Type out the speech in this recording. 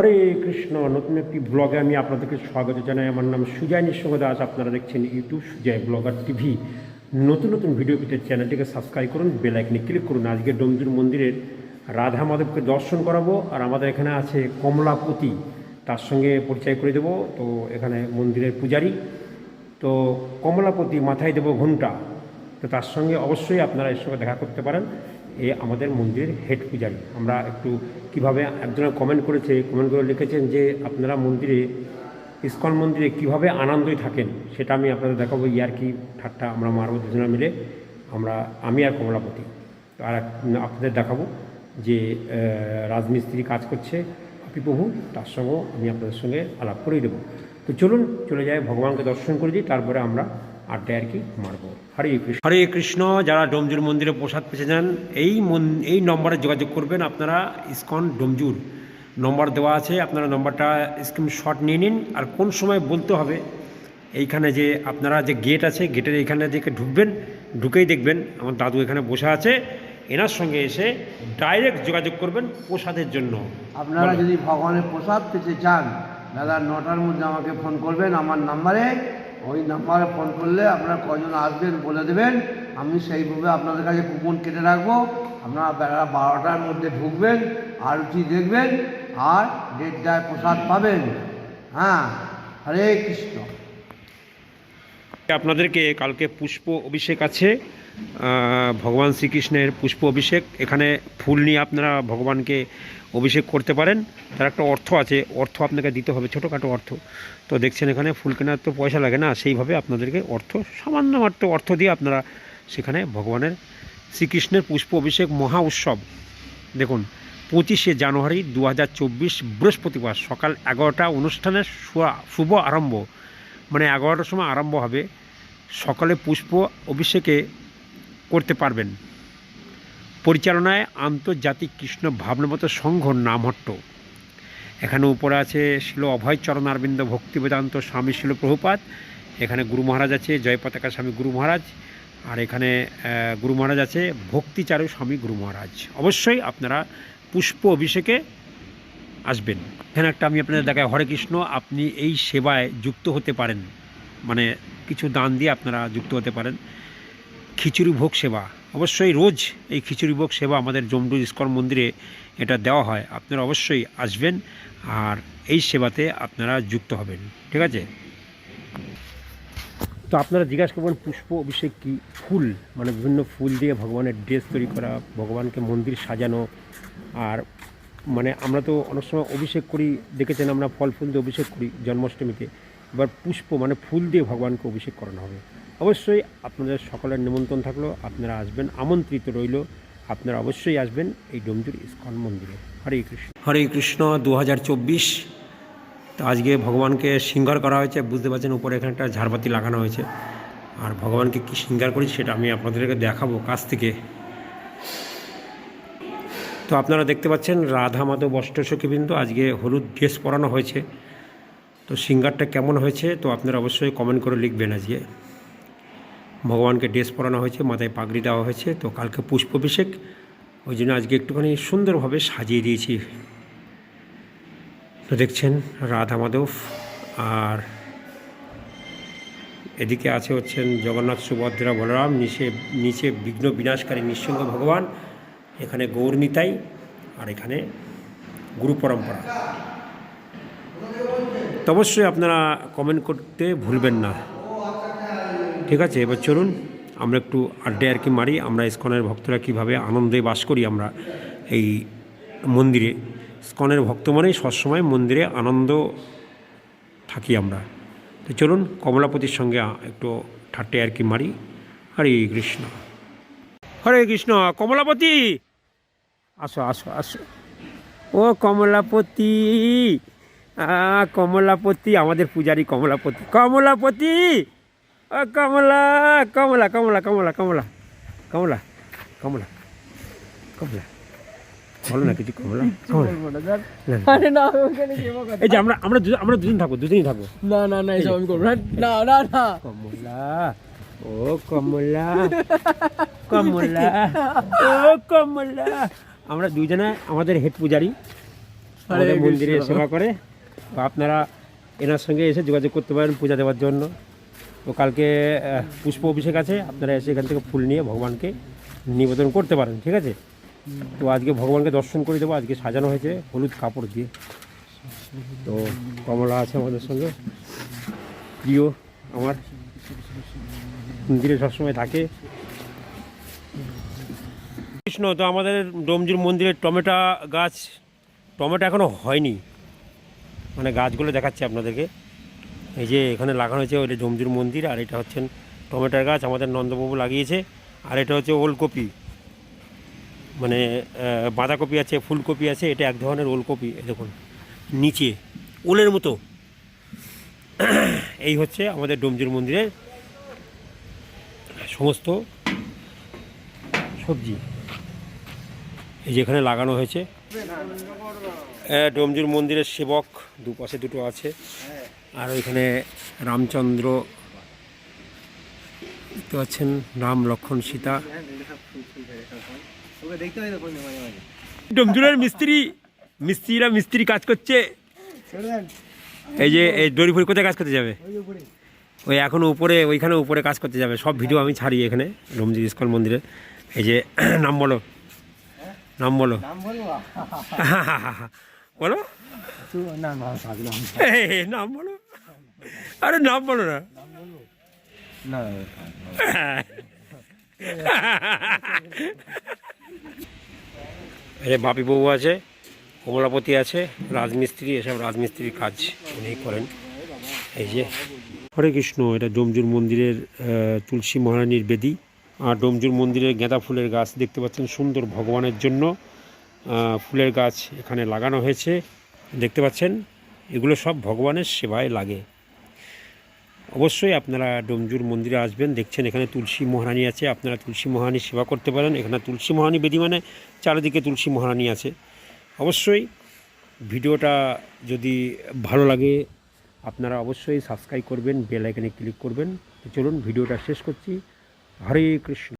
হরে কৃষ্ণ, নতুন একটি ব্লগে আমি আপনাদেরকে স্বাগত জানাই। আমার নাম সুজয় নিঃসঙ্গ দাস আপনারা দেখছেন ইউটিউব সুজয় ব্লগার টিভি। নতুন নতুন ভিডিও পেতে চ্যানেলটিকে সাবস্ক্রাইব করুন বেল আইকনে ক্লিক করুন। আজকে ডোমজুর মন্দিরের রাধা মাধবকে দর্শন করাবো আর আমাদের এখানে আছে কমলাপতি, তার সঙ্গে পরিচয় করে দেবো। তো এখানে মন্দিরের পূজারী। তো কমলাপতি মাথায় দেবো ঘণ্টা তো তার সঙ্গে অবশ্যই আপনারা এর সঙ্গে দেখা করতে পারেন। এ আমাদের মন্দিরের হেড পূজারী। আমরা একটু কীভাবে একজনের কমেন্ট করেছে কমেন্ট করে লিখেছেন যে আপনারা মন্দিরে, ইস্কন মন্দিরে কীভাবে আনন্দই থাকেন, সেটা আমি আপনাদের দেখাবো, ইয়ার কি ঠাট্টা আমরা মারব দুজনে মিলে। আমরা, আমি আর কমলাপতি। আর আপনাদের দেখাবো যে রাজমিস্ত্রি কাজ করছে আপি প্রভু, তার সঙ্গেও আমি আপনাদের সঙ্গে আলাপ করেই দেবো। তো চলুন, চলে যাই ভগবানকে দর্শন করে দিই, তারপরে আমরা আড্ডায় আর কি মারবো। হরে কৃষ্ণ। হরে কৃষ্ণ যারা ডোমজুর মন্দিরে প্রসাদ পেতে যান এই মন এই নম্বরে যোগাযোগ করবেন আপনারা ইসকন ডোমজুর। নম্বর দেওয়া আছে আপনারা নম্বরটা স্ক্রিনশট নিয়ে নিন আর কোন সময় বলতে হবে এইখানে যে আপনারা যে গেট আছে গেটের এইখানে দিকে ঢুকবেন ঢুকেই দেখবেন আমার দাদু এখানে বসে আছে এনার সঙ্গে এসে ডাইরেক্ট যোগাযোগ করবেন প্রসাদের জন্য। আপনারা যদি ভগবানের প্রসাদ পেতে চান দাদা নটার মধ্যে আমাকে ফোন করবেন আমার নাম্বারে ওই নাম্বারে ফোন করলে আপনার কজন আসবেন বলে দেবেন। আমি সেইভাবে আপনাদের কাছে কুপন কেটে রাখব। আপনারা বেলা বারোটার মধ্যে ঢুকবেন আরতি দেখবেন, আর দেড়টায় প্রসাদ পাবেন। হ্যাঁ হরে কৃষ্ণ। আপনাদেরকে কালকে পুষ্প অভিষেক আছে ভগবান শ্রীকৃষ্ণের পুষ্প অভিষেক। এখানে ফুল নিয়ে আপনারা ভগবানকে অভিষেক করতে পারেন। তার একটা অর্থ আছে, অর্থ আপনাকে দিতে হবে, ছোটোখাটো অর্থ। তো দেখছেন এখানে ফুল কেনার তো পয়সা লাগে না, সেইভাবে আপনাদেরকে অর্থ, সামান্য মাত্র অর্থ দিয়ে আপনারা সেখানে ভগবানের শ্রীকৃষ্ণের পুষ্প অভিষেক মহা উৎসব। দেখুন, পঁচিশে জানুয়ারি দু হাজার চব্বিশ বৃহস্পতিবার সকাল এগারোটা অনুষ্ঠানের শুভ আরম্ভ। মানে এগারোটার সময় আরম্ভ হবে, সকালে পুষ্প অভিষেকে করতে পারবেন। পরিচালনায় আন্তর্জাতিক কৃষ্ণ ভাবনামত সংঘ নামহট্ট। এখানে উপরে আছে শিল অভয় চরণ অরবিন্দ ভক্তি বেদান্ত স্বামী শিল প্রভুপাত এখানে গুরু মহারাজ আছে, জয় পতাকা স্বামী গুরু মহারাজ, আর এখানে গুরু মহারাজ আছে ভক্তিচারু স্বামী গুরু মহারাজ। অবশ্যই আপনারা পুষ্প অভিষেকে আসবেন। এখানে একটা আমি আপনাদের দেখাই। হরে কৃষ্ণ, আপনি এই সেবায় যুক্ত হতে পারেন। মানে কিছু দান দিয়ে আপনারা যুক্ত হতে পারেন। খিচুড়ি ভোগ সেবা। অবশ্যই রোজ এই খিচুড়ি ভোগ সেবা আমাদের জমডু ইস্কর মন্দিরে এটা দেওয়া হয়। আপনারা অবশ্যই আসবেন আর এই সেবাতে আপনারা যুক্ত হবেন। ঠিক আছে? তো আপনারা জিজ্ঞাসা করবেন, পুষ্প অভিষেক কি? ফুল। মানে বিভিন্ন ফুল দিয়ে ভগবানের ড্রেস তৈরি করা, ভগবানকে মন্দির সাজানো আর মানে আমরা তো অনেক সময় অভিষেক করি, দেখেছেন আমরা ফল ফুল দিয়ে অভিষেক করি জন্মাষ্টমীতে। এবার পুষ্প মানে ফুল দিয়ে ভগবানকে অভিষেক করানো হবে। অবশ্যই আপনাদের সকলের নিমন্ত্রণ থাকল, আপনারা আসবেন, আমন্ত্রিত রইল, আপনারা অবশ্যই আসবেন এই ডোমজুর ইস্কন মন্দিরে। হরে কৃষ্ণ। হরে কৃষ্ণ দু হাজার চব্বিশ। তো আজকে ভগবানকে শৃঙ্গার করা হয়েছে, বুঝতে পারছেন উপরে এখানে একটা ঝাড়বাতি লাগানো হয়েছে। আর ভগবানকে কী শৃঙ্গার করি সেটা আমি আপনাদেরকে দেখাবো কাছ থেকে। তো আপনারা দেখতে পাচ্ছেন রাধা মাধব অষ্টসখীবৃন্দ আজকে হলুদ ড্রেস পরানো হয়েছে। তো সিঙ্গারটা কেমন হয়েছে, তো আপনারা অবশ্যই কমেন্ট করে লিখবেন আজকে। ভগবানকে ড্রেস পরানো হয়েছে, মাথায় পাগড়ি দেওয়া হয়েছে, তো কালকে পুষ্পাভিষেক ওই জন্য আজকে একটুখানি সুন্দরভাবে সাজিয়ে দিয়েছি। তো দেখছেন রাধা মাধব, আর এদিকে আছে হচ্ছেন জগন্নাথ সুভদ্রা বলরাম, নিচে নিচে বিঘ্ন বিনাশকারী নিঃসঙ্গ ভগবান এখানে গৌরনীতাই আর এখানে গুরু পরম্পরা তো অবশ্যই আপনারা কমেন্ট করতে ভুলবেন না। ঠিক আছে, এবার চলুন, আমরা একটু আড্ডায় আর কি মারি, আমরা ইস্কনের ভক্তরা কীভাবে আনন্দে বাস করি আমরা এই মন্দিরে। ইস্কনের ভক্ত মানেই সবসময় মন্দিরে আনন্দ থাকি আমরা। তো চলুন, কমলাপতির সঙ্গে একটু ঠাট্টে আর কি মারি। হরে কৃষ্ণ। হরে কৃষ্ণ, কমলাপতি! আসো আসো আসো। ও কমলাপতি কমলাপতি আমাদের পূজারি কমলাপতি। কমলাপতি ও কমলা কমলা কমলা কমলা কমলা কমলা কমলা কমলা। বলো না কিছু কমলা? এই যে আমরা আমরা দুজন- আমরা দুজন থাকব দুজনই থাকব। না না না এসব আমি করব না না না। কমলা ও কমলা কমলা ও কমলা। আমরা দুইজনে আমাদের হেড পূজারি আমাদের মন্দিরে সেবা করে। তো আপনারা এনার সঙ্গে এসে যোগাযোগ করতে পারেন পূজা দেওয়ার জন্য। তো কালকে পুষ্প অভিষেক আছে আপনারা এসে এখান থেকে ফুল নিয়ে ভগবানকে নিবেদন করতে পারেন ঠিক আছে? তো আজকে ভগবানকে দর্শন করে দেবো আজকে সাজানো হয়েছে হলুদ কাপড় দিয়ে। তো কমলা আছে আমাদের সঙ্গে। প্রিয় আমার মন্দিরে সবসময় থাকে। কৃষ্ণ, তো আমাদের ডোমজুর মন্দিরের টমেটো গাছ, টমেটো এখনও হয়নি। মানে গাছগুলো দেখাচ্ছি আপনাদেরকে। এই যে এখানে লাগানো হয়েছে ওইটা ডোমজুর মন্দির, আর এটা হচ্ছেন টমেটোর গাছ, আমাদের নন্দবাবু লাগিয়েছে। আর এটা হচ্ছে ওলকপি। মানে বাঁধাকপি আছে, ফুলকপি আছে, এটা এক ধরনের ওলকপি দেখুন, নিচে, ওলের মতো। এই হচ্ছে আমাদের ডোমজুর মন্দিরের সমস্ত সবজি। এই যে এখানে লাগানো হয়েছে। ডোমজুর মন্দিরের সেবক দুপাশে দুটো আছে। আর ওইখানে রামচন্দ্র, দেখতে পাচ্ছেন, রাম লক্ষণ সীতা। ডোমজুরের মিস্ত্রি, মিস্ত্রিরা মিস্ত্রি কাজ করছে। এই যে, এই দড়িফুড়ি কোথায় কাজ করতে যাবে? ওই এখন উপরে, ওইখানে উপরে কাজ করতে যাবে। সব ভিডিও আমি ছাড়ি এখানে, ডোমজুর ইস্কন মন্দিরে। এই যে, নাম বলো। নাম বলো। বলো। নাম বলো। আরে নাম বলো না। যে বাপি বউ আছে কমলাপতি আছে রাজমিস্ত্রি এসব রাজমিস্ত্রির কাজ উনি করেন। এই যে হরে কৃষ্ণ এটা ডোমজুর মন্দিরের তুলসী মহারানীর বেদি। আর ডোমজুর মন্দিরের গেঁদা ফুলের গাছ দেখতে পাচ্ছেন, সুন্দর ভগবানের জন্য ফুলের গাছ এখানে লাগানো হয়েছে, দেখতে পাচ্ছেন, এগুলো সব ভগবানের সেবায় লাগে। অবশ্যই আপনারা ডোমজুর মন্দিরে আসবেন, দেখছেন এখানে তুলসী মহারানী আছে, আপনারা তুলসী মহারানীর সেবা করতে পারেন, এখানে তুলসী মহারানী বেদি মানে চারিদিকে তুলসী মহারানী আছে। অবশ্যই ভিডিওটা যদি ভালো লাগে, আপনারা অবশ্যই সাবস্ক্রাইব করবেন, বেল আইকনে ক্লিক করবেন। চলুন, ভিডিওটা শেষ করছি। হরে কৃষ্ণ।